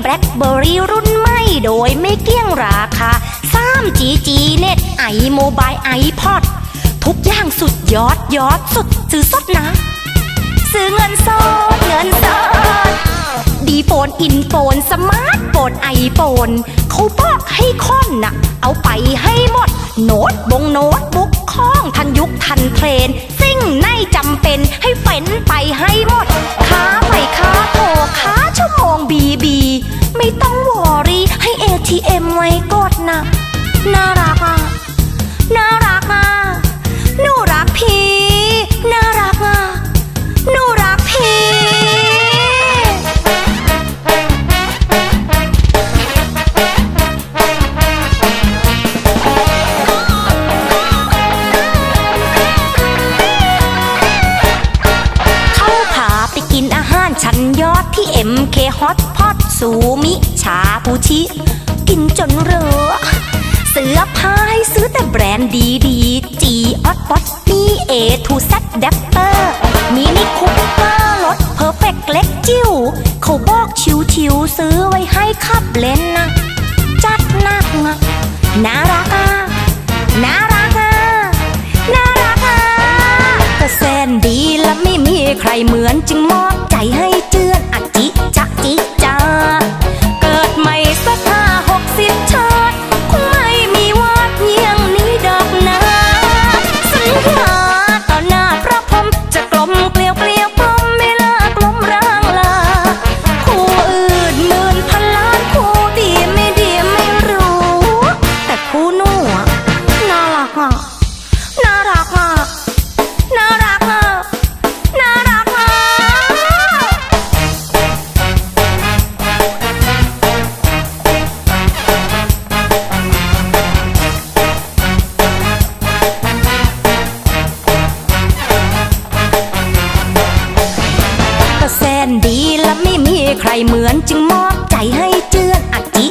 แบล็คเบอรี่รุ่นใหม่โดยไม่เกี่ยงราคา 3G G เน็ตไอโมบายไอพอดทุกอย่างสุดยอดยอดสุดซื้อสดนะ ซื้อเงินสดเงินสดดีโฟนอินโฟนสมาร์ทโฟนไอโฟนเขาบอกให้ค่อนน่ะเอาไปให้หมด โน้ตบงโน้ตบุ๊กข้องทันยุคทันเทรนสิ่งในจำเป็นให้เฟ้นไปให้หมด MK Hot Pot ซูมิชาบูชิ กินจนเรอเสื้อผ้าให้ซื้อแต่แบรนด์ดีดีจีออตบอสนี่เอทูเซ็ตแดปเปอร์มินิคุปเปอร์รถเพอร์เฟกเล็กจิ๋วเขาบอกชิวชิวๆซื้อไว้ให้ขับเล่นนะจัดหนักอะน่ารักอะน่ารักอะน่ารักอะก็แสนดีและไม่มีใครเหมือนจึงมอบใจให้ นดีและไม่มีใครเหมือนจึงมอบใจให้เจือนอะจิ